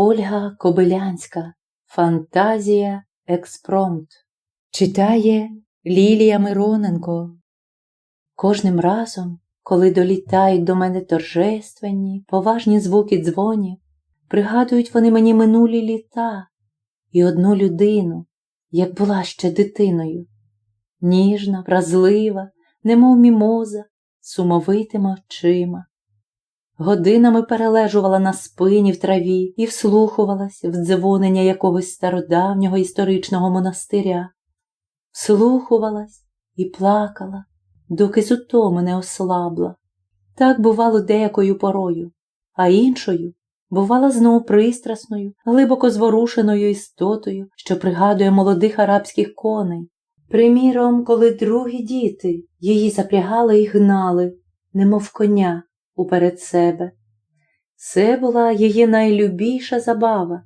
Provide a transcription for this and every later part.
Ольга Кобилянська Фантазія Експромт читає Лілія Мироненко. Кожним разом, коли долітають до мене торжественні, поважні звуки дзвонів, пригадують вони мені минулі літа і одну людину, як була ще дитиною, ніжна, вразлива, немов мімоза, сумовитими очима. Годинами перележувала на спині в траві і вслухувалась в дзвонення якогось стародавнього історичного монастиря, вслухувалась і плакала, доки з утоми не ослабла. Так бувало деякою порою, а іншою бувала знову пристрасною, глибоко зворушеною істотою, що пригадує молодих арабських коней. Приміром, коли другі діти її запрягали і гнали, немов коня уперед себе. Це була її найлюбіша забава.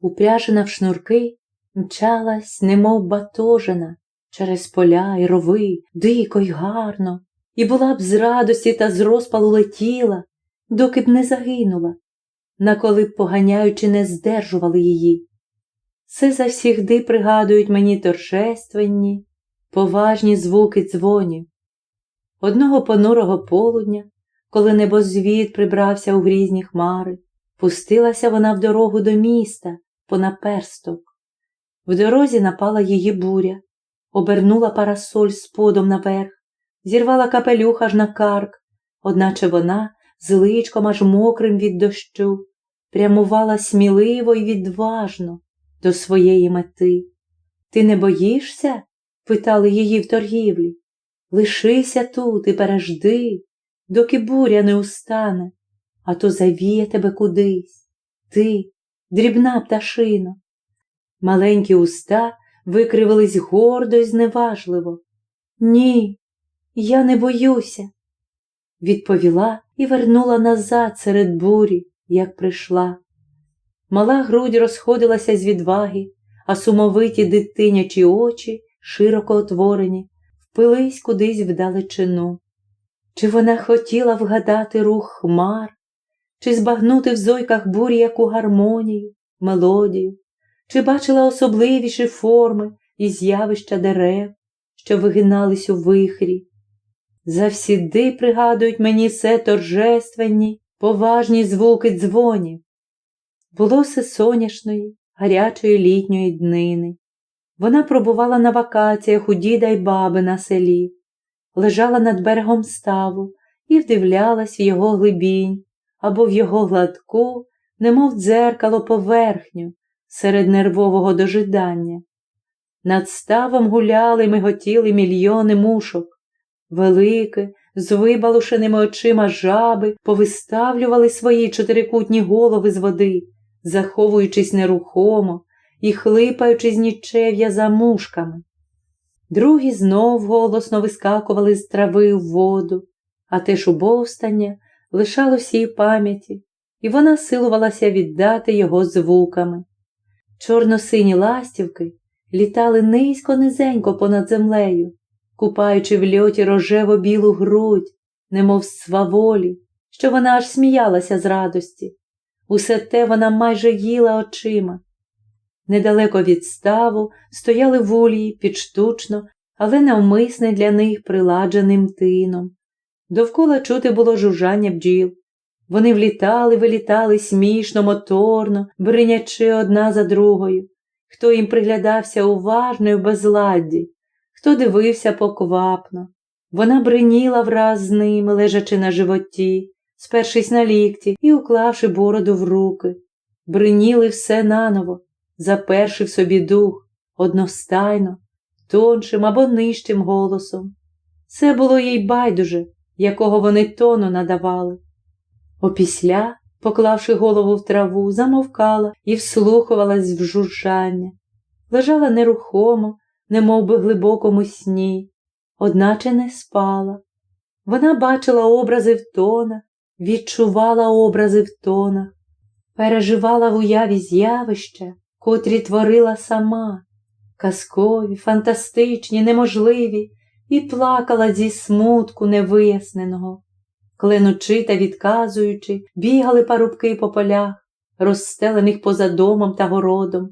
Упряжена в шнурки, мчалась, немов батожена, через поля і рови, дико й гарно, і була б з радості та з розпалу летіла, доки б не загинула, наколи б поганяючи не здержували її. Це завсігди пригадують мені торжественні, поважні звуки дзвонів. Одного понурого полудня коли небозвід прибрався у грізні хмари, пустилася вона в дорогу до міста понаперсток. В дорозі напала її буря, обернула парасоль сподом наверх, зірвала капелюх аж на карк, одначе вона, з личком аж мокрим від дощу, прямувала сміливо й відважно до своєї мети. Ти не боїшся? питали її в торгівлі. Лишися тут і пережди, доки буря не устане, а то завіє тебе кудись. Ти, дрібна пташино. Маленькі уста викривились гордо й зневажливо. Ні, я не боюся, відповіла і вернула назад серед бурі, як прийшла. Мала грудь розходилася з відваги, а сумовиті дитинячі очі, широко отворені, впились кудись вдалечину. Чи вона хотіла вгадати рух хмар, чи збагнути в зойках бурі яку гармонію, мелодію, чи бачила особливіші форми і з'явища дерев, що вигинались у вихрі. Завсіди пригадують мені все торжественні, поважні звуки дзвонів. Було все соняшної, гарячої літньої днини. Вона пробувала на вакаціях у діда й баби на селі лежала над берегом ставу і вдивлялась в його глибінь або в його гладку, немов дзеркало поверхню серед нервового дожидання. Над ставом гуляли й миготіли мільйони мушок, великі, з вибалушеними очима жаби повиставлювали свої чотирикутні голови з води, заховуючись нерухомо і хлипаючи з нічев'я за мушками. Другі знов голосно вискакували з трави в воду, а те шубовстання лишалося її пам'яті, і вона силувалася віддати його звуками. Чорно-сині ластівки літали низько низенько понад землею, купаючи в льоті рожево білу грудь, немов сваволі, що вона аж сміялася з радості. Усе те вона майже їла очима, Недалеко від ставу стояли вулії під штучно, але навмисне для них приладженим тином. Довкола чути було жужжання бджіл. Вони влітали, вилітали смішно, моторно, бринячи одна за другою. Хто їм приглядався уважно й в безладді, хто дивився поквапно. Вона бриніла враз з ними, лежачи на животі, спершись на лікті і уклавши бороду в руки. Бриніли все наново запершив собі дух одностайно, тоншим або нижчим голосом. Це було їй байдуже, якого вони тону надавали. Опісля, поклавши голову в траву, замовкала і вслухувалась в жужжання, лежала нерухомо, немов би глибокому сні, одначе не спала. Вона бачила образи в тонах, відчувала образи в тонах, переживала в уяві з'явища, котрі творила сама, казкові, фантастичні, неможливі, і плакала зі смутку невиясненого. Кленучи та відказуючи, бігали парубки по полях, розстелених поза домом та городом,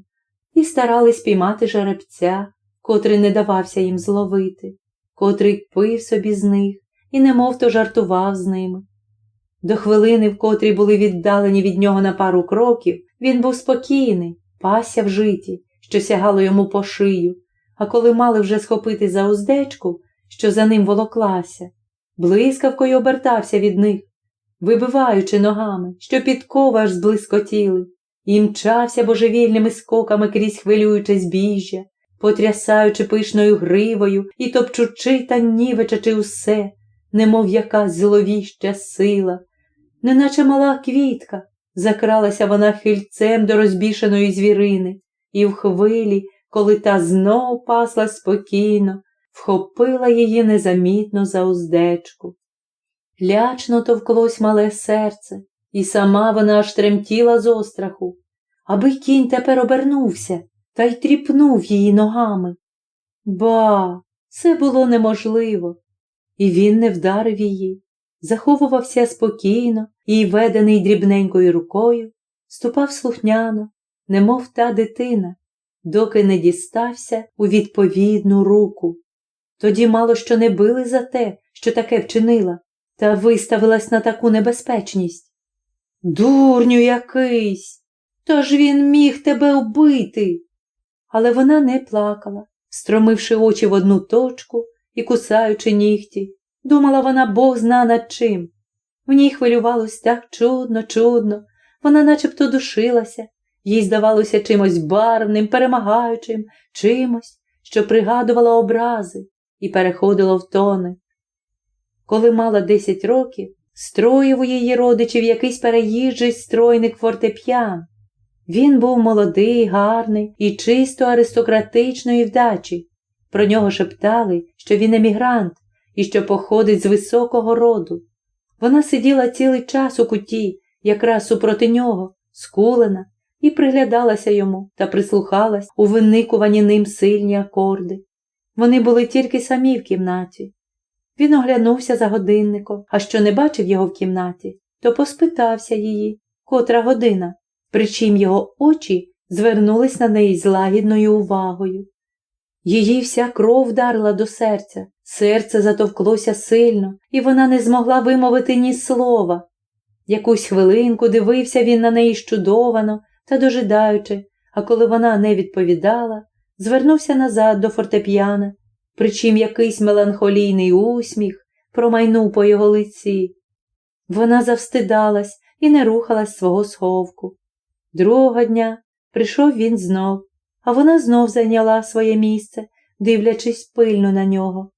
і старались піймати жеребця, котрий не давався їм зловити, котрий пив собі з них і немов то жартував з ними. До хвилини, в котрій були віддалені від нього на пару кроків, він був спокійний, пася в житі, що сягало йому по шию, а коли мали вже схопити за уздечку, що за ним волоклася, блискавкою обертався від них, вибиваючи ногами, що підкова аж зблискотіли, і мчався божевільними скоками крізь хвилююче збіжжя, потрясаючи пишною гривою і топчучи та нівечачи усе, немов якась зловіща сила, неначе мала квітка, закралася вона хильцем до розбішаної звірини, і в хвилі, коли та знов пасла спокійно, вхопила її незамітно за уздечку. Лячно товклось мале серце, і сама вона аж тремтіла з остраху, аби кінь тепер обернувся та й тріпнув її ногами. Ба, це було неможливо, і він не вдарив її, заховувався спокійно і, ведений дрібненькою рукою, ступав слухняно, немов та дитина, доки не дістався у відповідну руку. Тоді мало що не били за те, що таке вчинила, та виставилась на таку небезпечність. Дурню якийсь, та ж він міг тебе вбити. Але вона не плакала, стромивши очі в одну точку і кусаючи нігті. Думала вона Бог зна над чим. В ній хвилювалось так чудно, чудно, вона начебто душилася, їй здавалося чимось барвним, перемагаючим, чимось, що пригадувала образи і переходило в тони. Коли мала десять років, строїв у її родичів якийсь переїжджий стройник фортеп'ян. Він був молодий, гарний і чисто аристократичної вдачі. Про нього шептали, що він емігрант і що походить з високого роду. Вона сиділа цілий час у куті, якраз супроти нього, скулена, і приглядалася йому та прислухалась у виникувані ним сильні акорди. Вони були тільки самі в кімнаті. Він оглянувся за годинником, а що не бачив його в кімнаті, то поспитався її, котра година, причим його очі звернулись на неї з лагідною увагою. Її вся кров вдарила до серця, серце затовклося сильно, і вона не змогла вимовити ні слова. Якусь хвилинку дивився він на неї щудовано та дожидаючи, а коли вона не відповідала, звернувся назад до фортеп'яна, причим якийсь меланхолійний усміх промайнув по його лиці. Вона завстидалась і не рухалась свого сховку. Другого дня прийшов він знов, а вона знов зайняла своє місце, дивлячись пильно на нього.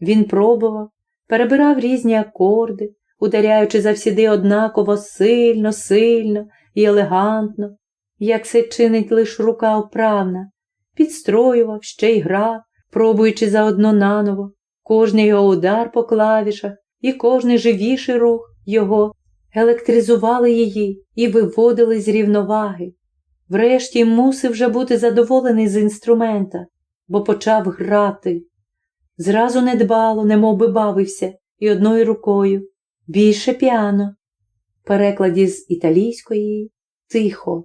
Він пробував, перебирав різні акорди, ударяючи завсіди однаково сильно, сильно і елегантно, як це чинить лиш рука вправна, підстроював, ще й грав, пробуючи заодно наново, кожний його удар по клавішах і кожний живіший рух його електризували її і виводили з рівноваги. Врешті мусив вже бути задоволений з інструмента, бо почав грати. Зразу недбало, немов би бавився, і одною рукою, більше піано. Перекладі з італійської тихо.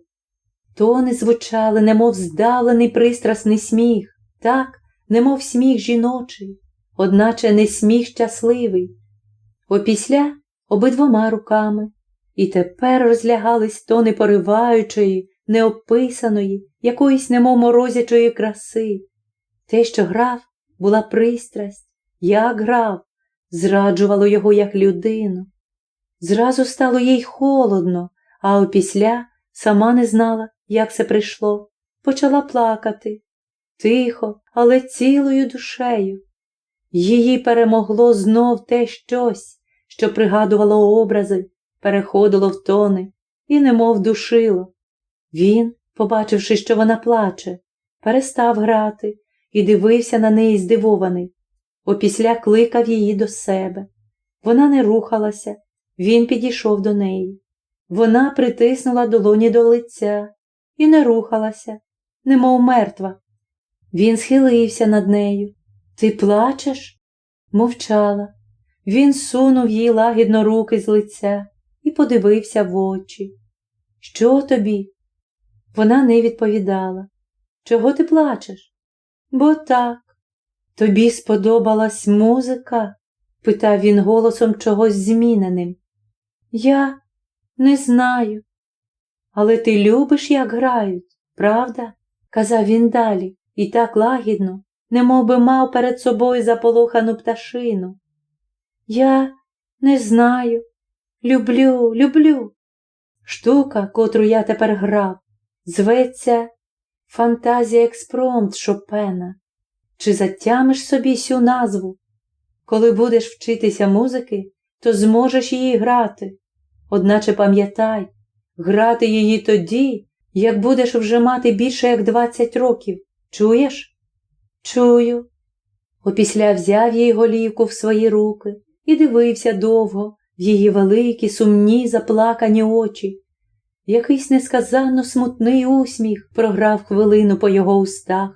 Тони звучали, немов здавлений пристрасний сміх, так, немов сміх жіночий, одначе не сміх щасливий. Опісля обидвома руками, і тепер розлягались тони пориваючої, неописаної, якоїсь немов морозячої краси. Те, що грав, була пристрасть, як грав, зраджувало його як людину. Зразу стало їй холодно, а опісля сама не знала, як це прийшло, почала плакати. Тихо, але цілою душею. Її перемогло знов те щось, що пригадувало образи, переходило в тони і немов душило. Він, побачивши, що вона плаче, перестав грати і дивився на неї здивований. Опісля кликав її до себе. Вона не рухалася, він підійшов до неї. Вона притиснула долоні до лиця і не рухалася, немов мертва. Він схилився над нею. Ти плачеш? Мовчала. Він сунув їй лагідно руки з лиця і подивився в очі. Що тобі? Вона не відповідала. Чого ти плачеш? Бо так. Тобі сподобалась музика? питав він голосом чогось зміненим. Я не знаю. Але ти любиш, як грають, правда? казав він далі, і так лагідно, немов би мав перед собою заполохану пташину. Я не знаю. Люблю, люблю. Штука, котру я тепер грав, зветься Фантазія експромт Шопена. Чи затямиш собі сю назву? Коли будеш вчитися музики, то зможеш її грати. Одначе пам'ятай, грати її тоді, як будеш вже мати більше як двадцять років. Чуєш? Чую. Опісля взяв їй голівку в свої руки і дивився довго в її великі, сумні, заплакані очі. Якийсь несказанно смутний усміх програв хвилину по його устах.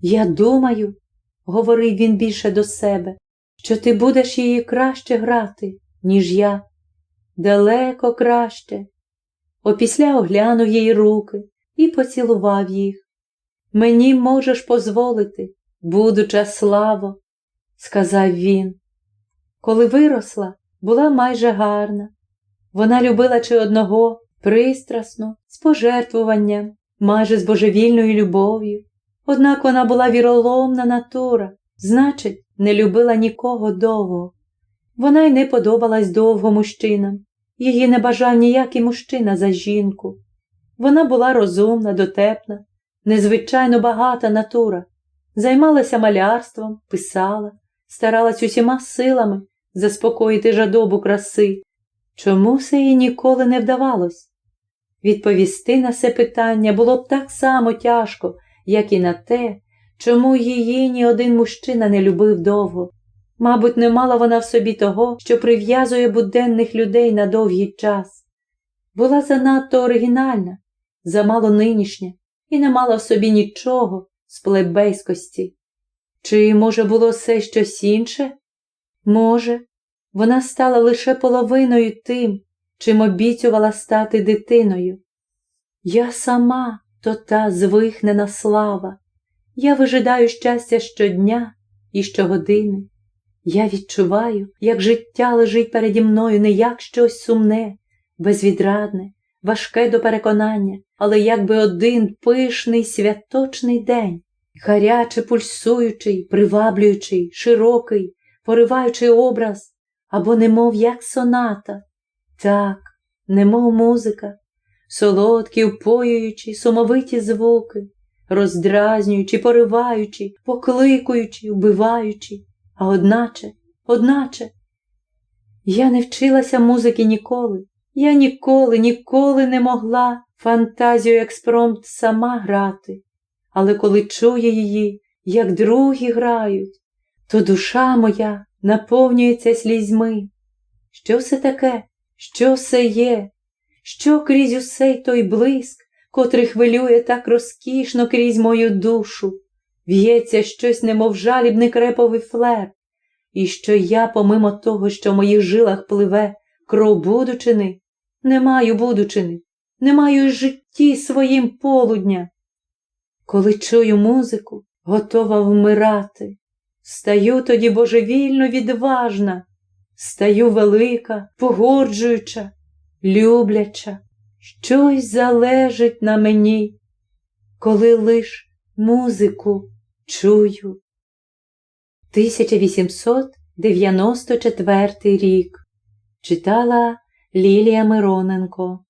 Я думаю, говорив він більше до себе, що ти будеш її краще грати, ніж я. Далеко краще. Опісля оглянув їй руки і поцілував їх. Мені можеш позволити, будуча славо, сказав він. Коли виросла, була майже гарна. Вона любила чи одного пристрасно, з пожертвуванням, майже з божевільною любов'ю. Однак вона була віроломна натура, значить, не любила нікого довго. Вона й не подобалась довго мужчинам, її не бажав ніякий мужчина за жінку. Вона була розумна, дотепна, незвичайно багата натура, займалася малярством, писала, старалась усіма силами заспокоїти жадобу краси. Чому все їй ніколи не вдавалось? Відповісти на це питання було б так само тяжко, як і на те, чому її ні один мужчина не любив довго. Мабуть, не мала вона в собі того, що прив'язує буденних людей на довгий час. Була занадто оригінальна, замало нинішня, і не мала в собі нічого з плебейськості. Чи, може, було все щось інше? Може, вона стала лише половиною тим, чим обіцювала стати дитиною. Я сама то та звихнена слава, я вижидаю щастя щодня і щогодини. Я відчуваю, як життя лежить переді мною не як щось сумне, безвідрадне, важке до переконання, але якби один пишний святочний день, гаряче пульсуючий, приваблюючий, широкий, пориваючий образ, або немов як соната, так, немов музика, солодкі, впоюючі, сумовиті звуки, роздразнюючи, пориваючи, покликуючи, вбиваючи, а одначе, одначе. Я не вчилася музики ніколи, я ніколи, ніколи не могла фантазію експромт сама грати, але коли чую її, як другі грають, то душа моя наповнюється слізьми. Що все таке? Що все є? Що крізь усей той блиск, котрий хвилює так розкішно крізь мою душу, в'ється щось, немов жалібний креповий флер, і що я, помимо того, що в моїх жилах пливе кров будучини, не маю будучини, не маю житті своїм полудня. Коли чую музику, готова вмирати, стаю тоді божевільно відважна, стаю велика, погоджуюча, любляча, щось залежить на мені, коли лиш музику чую. 1894 рік. Читала Лілія Мироненко